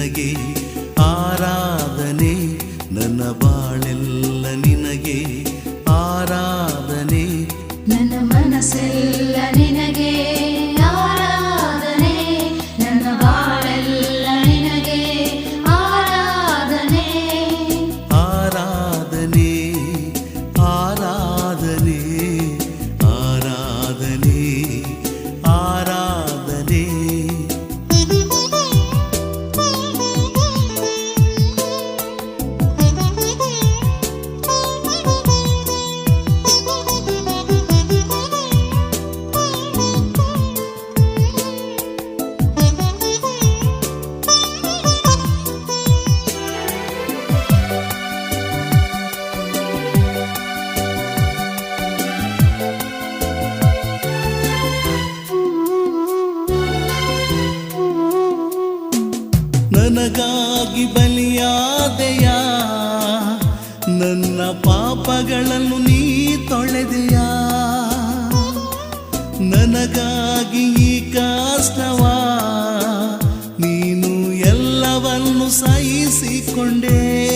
ನನಗೆ ನನಗಾಗಿ ಬಲಿಯಾದೆಯ? ನನ್ನ ಪಾಪಗಳನ್ನು ನೀ ತೊಳೆದೆಯಾ? ನನಗಾಗಿ ಈ ಕಷ್ಟವಾ? ನೀನು ಎಲ್ಲವನ್ನು ಸಹಿಸಿಕೊಂಡೆ.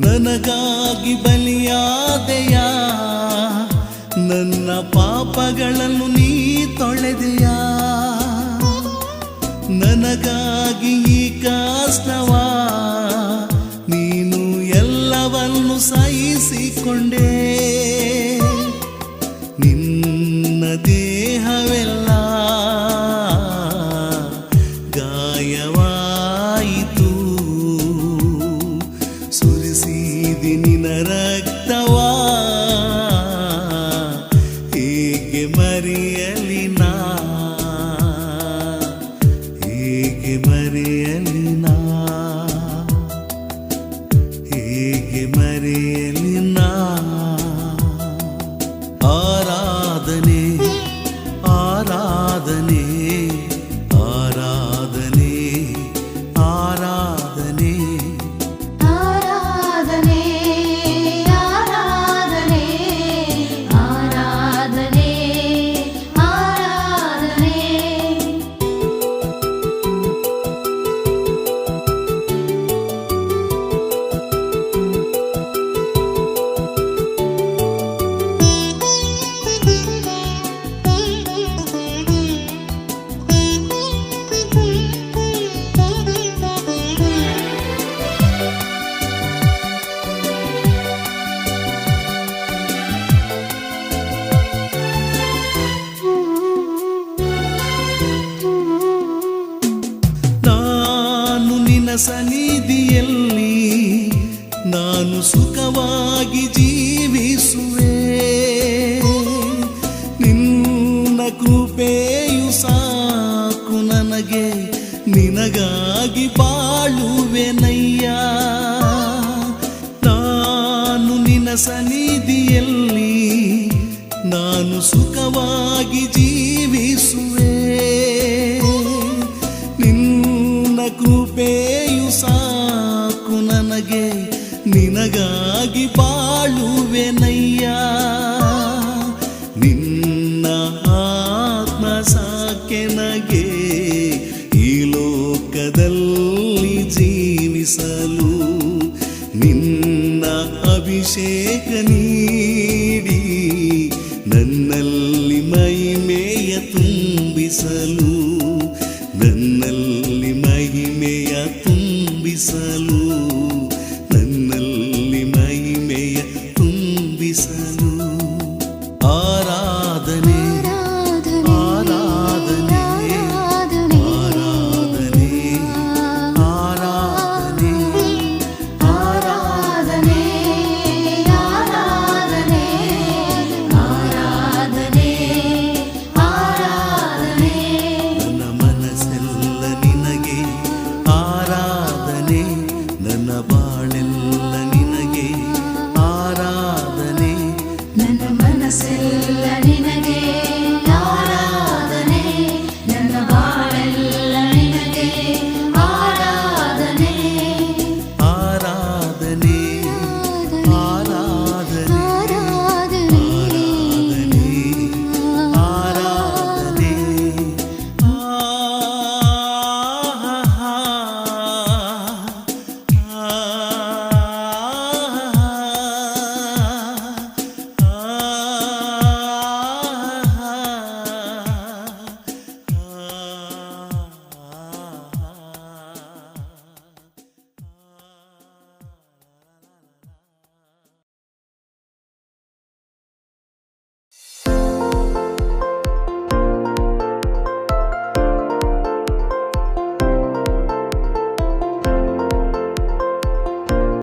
ನನಗಾಗಿ ಬಲಿಯಾದೆಯ? ನನ್ನ ಪಾಪಗಳನ್ನು ನೀ ತೊಳೆದೆಯಾ? ನನಗಾಗಿ ಈ ಕಾಷ್ಟವಾ ನೀನು ಎಲ್ಲವನ್ನು ಸಹಿಸಿಕೊಂಡೆ. ನಿನ್ನ ದೇಹವೆಲ್ಲ ಗಾಯವಾಯಿತು. ಸುರಿಸಿದಿ ನಿನ ರಕ್ತವಾ ನಾನು ಸುಖವಾಗಿ ಜೀವಿಸುವೆ. ನಿನ್ನ ಕೃಪೆಯು ಸಾಕು ನನಗೆ, ನಿನಗಾಗಿ ಬಾಳುವೆನಯ್ಯ ನಾನು ನಿನ್ನ ಸನ್ನಿಧಿಯಲ್ಲಿ, ನಾನು ಸುಖವಾಗಿ ಜೀವಿಸುವೆ. ನಿನ್ನ ಕೃಪೆಯು ಸಾಕು ನನಗೆ ನಿನಗಾಗಿ ಬಾಳುವೆನಯ್ಯ. ನಿನ್ನ ಆತ್ಮ ಸಾಕೆನಗೆ ಈ ಲೋಕದಲ್ಲಿ ಜೀವಿಸಲು ನಿನ್ನ ಅಭಿಷೇಕ ನೀಡಿ, ನನ್ನಲ್ಲಿ ಮಹಿಮೆಯ ತುಂಬಿಸಲು, ನನ್ನಲ್ಲಿ ಮಹಿಮೆಯ ತುಂಬಿಸಲು. pieces.